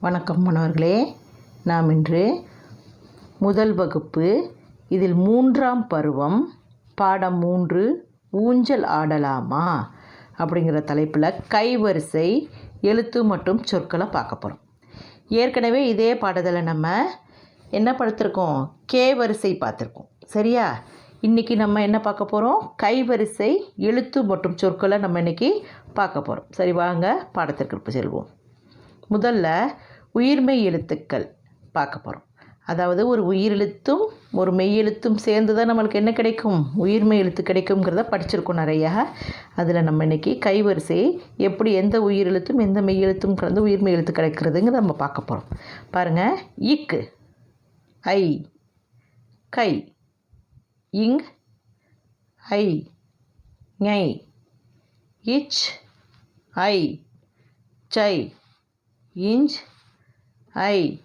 வணக்கம் மாணவர்களே நாம் இன்று முதல் வகுப்பு இதில் மூன்றாம் பருவம் பாடம் மூன்று ஊஞ்சல் ஆடலாமா? அப்படிங்கிற தலைப்பில் கைவரிசை எழுத்து மற்றும் சொற்களை பார்க்க போகிறோம் ஏற்கனவே இதே பாடத்தில் நம்ம என்ன படுத்திருக்கோம்? கே வரிசை பார்த்துருக்கோம். சரியா? இன்றைக்கி நம்ம என்ன பார்க்க போகிறோம் கைவரிசை எழுத்து மற்றும் சொற்களை நம்ம இன்றைக்கி பார்க்க போகிறோம் சரி வாங்க பாடத்திற்கு செல்வோம். முதல்ல உயிர்மெய் எழுத்துக்கள் பார்க்க போகிறோம் அதாவது ஒரு உயிரெழுத்தும் ஒரு மெய்யெழுத்தும் சேர்ந்து தான் நம்மளுக்கு என்ன கிடைக்கும்? உயிர்மெய் எழுத்து கிடைக்குங்கிறத படிச்சிருக்கோம் நிறையா. அதில் நம்ம இன்றைக்கி கைவரிசை எப்படி எந்த உயிரெழுத்தும் எந்த மெய்யெழுத்தும் கலந்து உயிர்மெய் எழுத்து கிடைக்கிறதுங்கிறத நம்ம பார்க்க போகிறோம் பாருங்கள் இக்கு ஐ கை இங் ஐ ngை இச் ஐ சை இஞ்ச் ஐ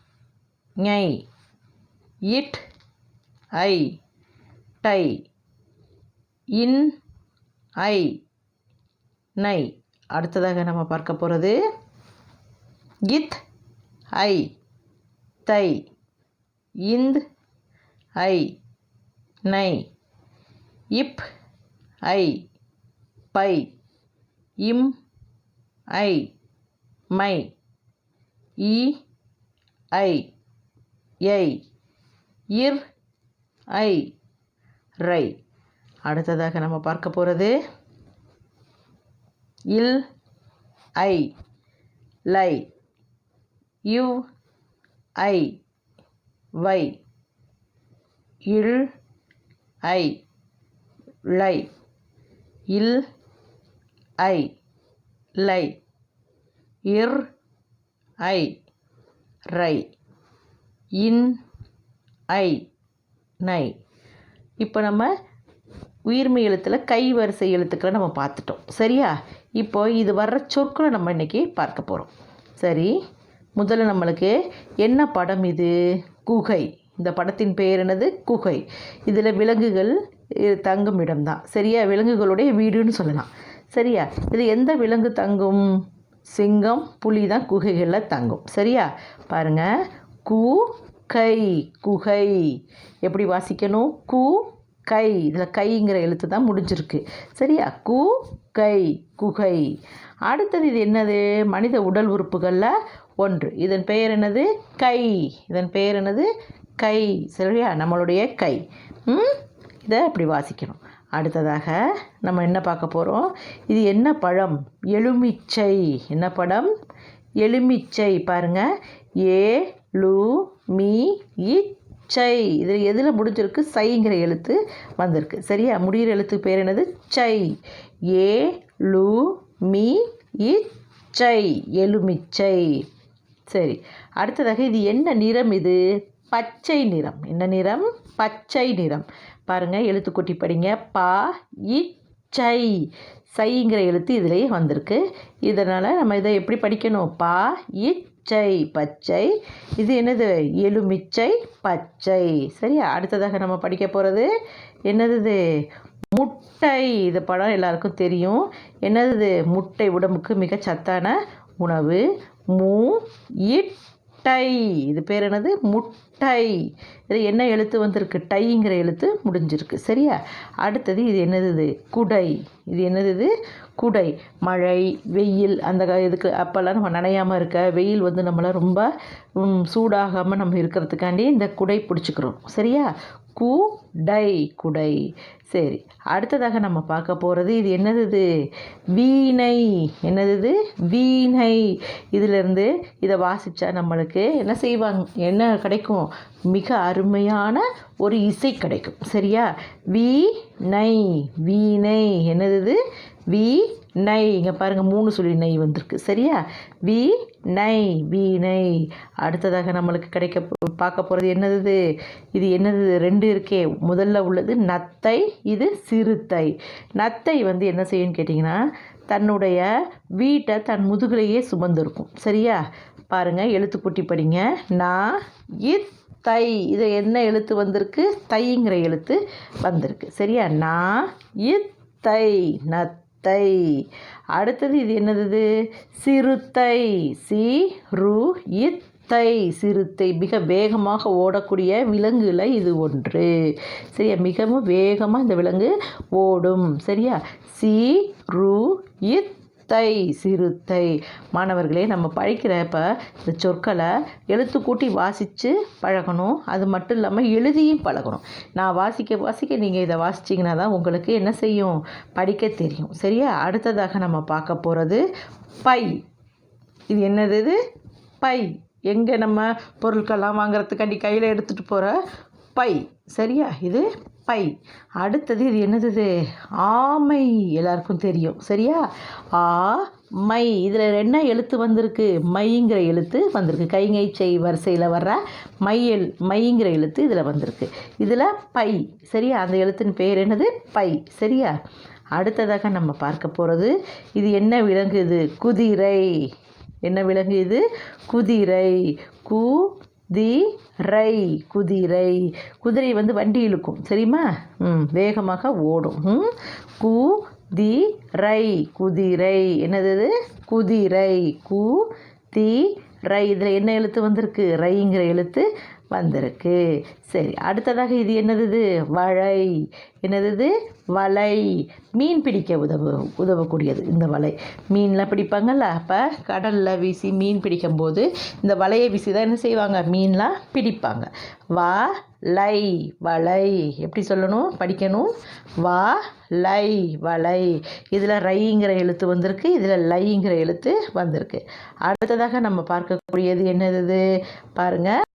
ஞை இட் ஐ டை இன் ஐ நை அடுத்ததாக நம்ம பார்க்க போகிறது இத் ஐ தை இந்த் ஐ நை இப் ஐ பை இம் ஐ மை. இ ஐ ஐ இர் ஐ ரை. அடுத்ததாக நம்ம பார்க்க போகிறது இல் ஐ லை. இவ் ஐ வை. இல் ஐ லை. இல் ஐ லை. இர் ஐ. ரை. இன் ஐ நை. இப்போ நம்ம உயிர்மை எழுத்தில் கை வரிசை எழுத்துக்களை நம்ம பார்த்துட்டோம். சரியா? இப்போ இது வர்ற சொற்களை நம்ம இன்றைக்கி பார்க்க போகிறோம் சரி முதல்ல நம்மளுக்கு என்ன படம் இது? குகை. இந்த படத்தின் பெயர் என்னது? குகை. இதில் விலங்குகள் இது தங்கும் இடம்தான். சரியா? விலங்குகளுடைய வீடுன்னு சொல்லலாம். சரியா? இது எந்த விலங்கு தங்கும்? சிங்கம் புலி தான் குகைகளில் தங்கும். சரியா? பாருங்கள் கு கை குகை. எப்படி வாசிக்கணும்? கு கை. இதில் கைங்கிற எழுத்து தான் முடிஞ்சிருக்கு. சரியா? கு கை குகை. அடுத்தது இது என்னது? மனித உடல் உறுப்புகளில் ஒன்று. இதன் பெயர் என்னது? கை. இதன் பெயர் என்னது? கை. சரியா? நம்மளுடைய கை. இதை அப்படி வாசிக்கணும். அடுத்ததாக நம்ம என்ன பார்க்க போகிறோம் இது என்ன பழம்? எலுமிச்சை. என்ன படம் எலுமிச்சை. பாருங்கள் ஏ லு மீ இச்சை இதில் எதில் முடிஞ்சிருக்கு? சைங்கிற எழுத்து வந்திருக்கு. சரியா? முடிகிற எழுத்து பேர் என்னது? சை. ஏ லு மீ இச்சை எலுமிச்சை. சரி. அடுத்ததாக இது என்ன நிறம் இது? பச்சை நிறம். என்ன நிறம்? பச்சை நிறம். பாருங்கள் எழுத்துக்குட்டி படிங்க. பா இச்சை சைங்கிற எழுத்து இதிலேயே வந்திருக்கு. இதனால் நம்ம இதை எப்படி படிக்கணும்? பா இச்சை பச்சை. இது என்னது? எலுமிச்சை பச்சை. சரியா? அடுத்ததாக நம்ம படிக்க போகிறது என்னது இது? முட்டை. இது படம் எல்லாருக்கும் தெரியும். என்னது முட்டை உடம்புக்கு மிக சத்தான உணவு. மூ இட் முட்டை. இது பேர் என்னது? முட்டை. இது என்ன எழுத்து வந்திருக்கு? டைங்கிற எழுத்து முடிஞ்சிருக்கு. சரியா? அடுத்தது இது என்னது இது? குடை. இது என்னது இது? குடை. மழை வெயில் அந்த க- இதுக்கு அப்போல்லாம் நம்ம நனையாமல் இருக்க வெயில் வந்து நம்மளை ரொம்ப சூடாகாமல் நம்ம இருக்கிறதுக்காண்டி இந்த குடை பிடிச்சிக்கிறோம். சரியா? குடை குடை சரி அடுத்ததாக நம்ம பார்க்க போகிறது இது என்னது இது? வீணை. என்னது இது? வீணை. இதிலிருந்து இதை வாசித்தா நம்மளுக்கு என்ன செய்வாங்க? என்ன கிடைக்கும்? மிக அருமையான ஒரு இசை கிடைக்கும். சரியா? வீணை. வீணை. என்னது இது? வி நை. இங்கே பாருங்கள் மூணு சொல்லி நை வந்திருக்கு. சரியா? வி நை வி நை. அடுத்ததாக நம்மளுக்கு கிடைக்க பார்க்க போகிறது என்னது இது? என்னது? ரெண்டு இருக்கே. முதல்ல உள்ளது நத்தை இது சிறுத்தை. நத்தை வந்து என்ன செய்யும்னு கேட்டிங்கன்னா தன்னுடைய வீட்டை தன் முதுகிலேயே சுமந்துருக்கும். சரியா? பாருங்கள் எழுத்துக்குட்டி படிங்க. நான் இத் தை. இது என்ன எழுத்து வந்திருக்கு? தைங்கிற எழுத்து வந்திருக்கு. சரியா? நான் இத் தை. நத்தை சிறுத்தை. அடுத்தது இது என்னது? சிறுத்தை. சி ரு இத்தை. சிறுத்தை. மிக வேகமாக ஓடக்கூடிய விலங்குல இது ஒன்று. சரியா? மிகவும் வேகமாக இந்த விலங்கு ஓடும். சரியா? சி ரு இத் சிறுத்தை மாணவர்களே நம்ம படிக்கிறப்ப இந்த சொற்களை எழுத்து கூட்டி வாசித்து பழகணும். அது மட்டும் இல்லாமல் எழுதியும் பழகணும். நான் வாசிக்க வாசிக்க நீங்கள் இதை வாசிச்சிங்கன்னா தான் உங்களுக்கு என்ன செய்யும்? படிக்க தெரியும். சரியா? அடுத்ததாக நம்ம பார்க்க போகிறது பை. இது என்னது இது? பை. எங்கே நம்ம பொருட்கள்லாம் வாங்குறதுக்காண்டி கையில் எடுத்துகிட்டு போகிற பை. சரியா? இது பை. அடுத்தது இது என்னது? ஆமை. எல்லாருக்கும் தெரியும். சரியா? ஆ மை இதில் என்ன எழுத்து வந்திருக்கு? மைங்கிற எழுத்து வந்திருக்கு. கைங்கை செய் வரிசையில் வர்ற மையல் மைங்கிற எழுத்து இதில் வந்திருக்கு. இதில் பை. சரியா? அந்த எழுத்தின் பேர் என்னது? பை. சரியா? அடுத்ததாக நம்ம பார்க்க போகிறது இது என்ன விலங்கு இது? குதிரை. என்ன விலங்கு இது? குதிரை. கு தி ரை குதிரை. குதிரை வந்து வண்டி இழுக்கும் சரிம்மா ம் வேகமாக ஓடும். ம் கு தி ரை குதிரை. என்னது குதிரை கு தி ரை இதில் என்ன எழுத்து வந்திருக்கு? ரைங்கிற எழுத்து. வந்திருக்கு. சரி அடுத்ததாக இது என்னது? இது வலை என்னது? இது வலை. மீன் பிடிக்க உதவு உதவக்கூடியது இந்த வலை. மீன்லாம் பிடிப்பாங்கல்ல அப்போ கடலில் வீசி மீன் பிடிக்கும்போது இந்த வலையை வீசி தான் என்ன செய்வாங்க? மீன்லாம் பிடிப்பாங்க. வா லை வலை. எப்படி சொல்லணும்? படிக்கணும். வா லை வலை. இதில் ரைங்கிற எழுத்து வந்திருக்கு இதில் லைங்கிற எழுத்து வந்திருக்கு. அடுத்ததாக நம்ம பார்க்கக்கூடியது என்னது? பாருங்கள்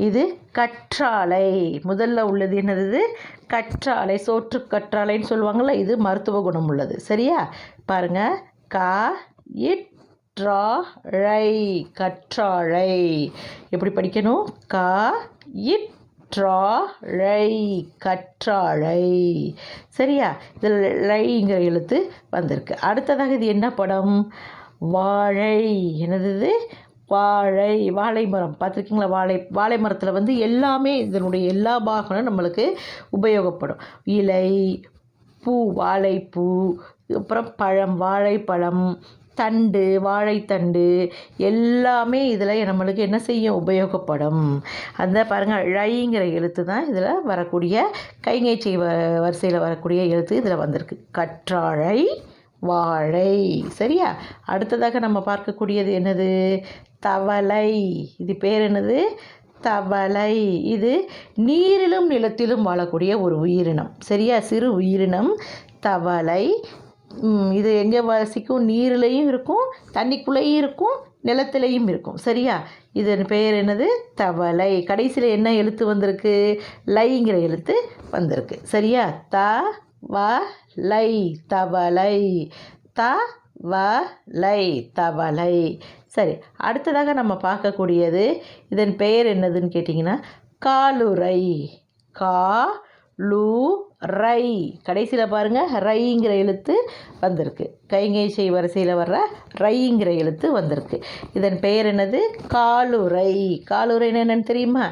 இது கற்றாழை. முதல்ல உள்ளது என்னது? கற்றாழை சோற்று கற்றாழைன்னு சொல்லுவாங்கள்ல இது மருத்துவ குணம் உள்ளது. சரியா? பாருங்க. கா இட்ராழை கற்றாழை. எப்படி படிக்கணும்? கா இட்ராழை கற்றாழை. சரியா? இதில் ழைங்கிற எழுத்து வந்திருக்கு. அடுத்ததாக இது என்ன படம்? வாழை. என்னது வாழை வாழை மரம் பார்த்துருக்கீங்களா? வாழை வாழை மரத்தில் வந்து எல்லாமே இதனுடைய எல்லா பாகங்களும் நம்மளுக்கு உபயோகப்படும். இலை பூ வாழைப்பூ அப்புறம் பழம் வாழைப்பழம் தண்டு வாழைத்தண்டு எல்லாமே இதில் நம்மளுக்கு என்ன செய்யும் உபயோகப்படும். அந்த பாருங்கள் ழைங்கிற எழுத்து தான் இதில் வரக்கூடிய கைங்கேச்சை வ வரிசையில் வரக்கூடிய எழுத்து இதில் வந்திருக்கு. கற்றாழை வாழை. சரியா? அடுத்ததாக நம்ம பார்க்கக்கூடியது என்னது? தவளை. இது பேர் என்னது? தவளை. இது நீரிலும் நிலத்திலும் வாழக்கூடிய ஒரு உயிரினம். சரியா? சிறு உயிரினம். தவளை. இது எங்கே வசிக்கும்? நீர்லேயும் இருக்கும் தண்ணிக்குள்ளேயும் இருக்கும் நிலத்திலையும் இருக்கும். சரியா? இதன் பெயர் என்னது? தவளை. கடைசியில் என்ன எழுத்து வந்திருக்கு? லைங்கிற எழுத்து வந்திருக்கு. சரியா? த வ லை தவளை த வலை தவளை. சரி அடுத்ததாக நம்ம பார்க்கக்கூடியது இதன் பெயர் என்னதுன்னு கேட்டிங்கன்னா காலுரை கா லு ரை கடைசியில் பாருங்கள் ரைங்கிற எழுத்து வந்திருக்கு. கைங்கை வரிசையில் வர்ற ரைங்கிற எழுத்து வந்திருக்கு. இதன் பெயர் என்னது? காலுரை காலுரை என்னென்னு தெரியுமா?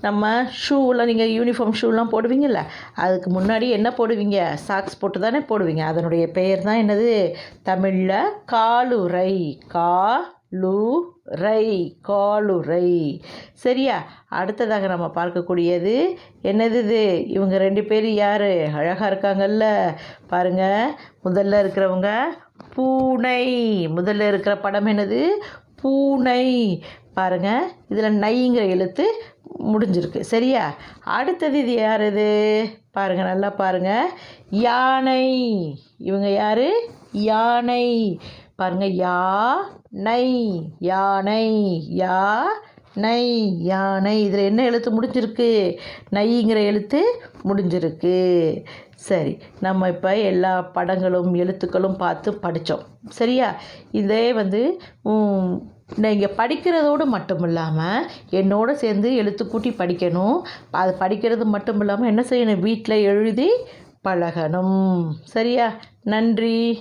நம்ம ஷூவில் நீங்கள் யூனிஃபார்ம் ஷூலாம் போடுவீங்கள்ல அதுக்கு முன்னாடி என்ன போடுவீங்க? சாக்ஸ் போட்டு தானே போடுவீங்க. அதனுடைய பெயர் தான் என்னது? தமிழில் காலுரை கா லு ரை காலுரை சரியா? அடுத்ததாக நம்ம பார்க்கக்கூடியது என்னது இது? இவங்க ரெண்டு பேர் யார்? அழகாக இருக்காங்கல்ல. பாருங்கள் முதல்ல இருக்கிறவங்க பூனை. முதல்ல இருக்கிற படம் என்னது? பூனை. பாருங்கள் இதில் நைங்கிற எழுத்து முடிஞ்சிருக்கு. சரியா? அடுத்தது இது யார் இது? பாருங்கள் நல்லா பாருங்கள் யானை. இவங்க யார்? யானை. பாருங்கள் யா நை யானை யா நை யானை. இதில் என்ன எழுத்து முடிஞ்சிருக்கு? நைங்கிற எழுத்து முடிஞ்சிருக்கு. சரி நம்ம இப்போ எல்லா படங்களும் எழுத்துக்களும் பார்த்து படித்தோம் சரியா? இதே வந்து நீங்கள் படிக்கிறதோடு மட்டும் இல்லாமல் என்னோடு சேர்ந்து எழுத்து கூட்டி படிக்கணும். அது படிக்கிறது மட்டும் இல்லாமல் என்ன செய்யணும்? வீட்டில் எழுதி பழகணும். சரியா? நன்றி.